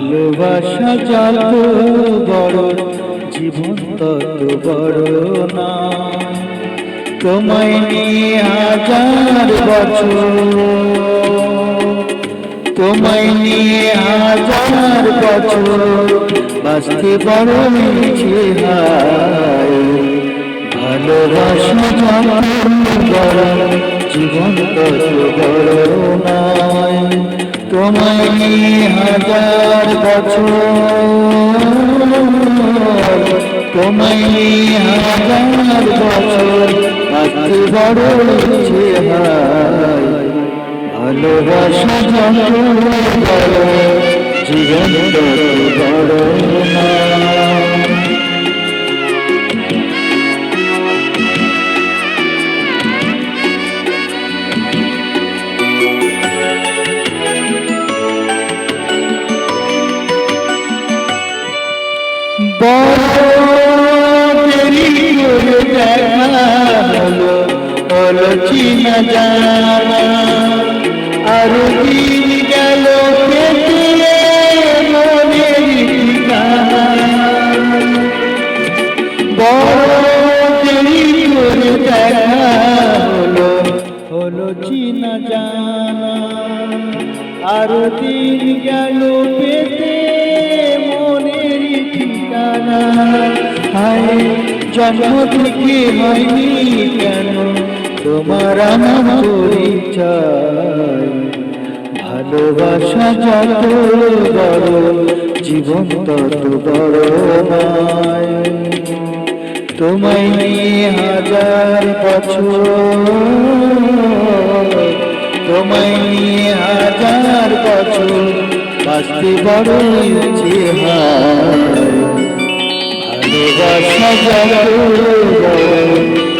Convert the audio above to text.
ভালোবাসা যত বড়, জীবন তত বড় না। তোমায় নিয়ে হাজার বছর, তোমায় নিয়ে হাজার বছর বাঁচতে বড় হয় ভালোবাসা যত বড়, জীবন তত বড় নয়। তোমায় হাজার বছর। তোমায় হাজার বছর আজ বড় ভালোবাসা জীবন বড় নয়। চিনা জানা আর দিন গেল পেটিয়ে মনের ঠিকানা। বড় আর দিন জন্ম থেকে হয়নি কেন? তোমার আমার পরিচয়। ভালোবাসা যত বড়, জীবন তত বড় নয়। তোমায় হাজার বছর। তোমায় হাজার বছর বাঁচতে বড় ইচ্ছে ভালোবাসা যত বড়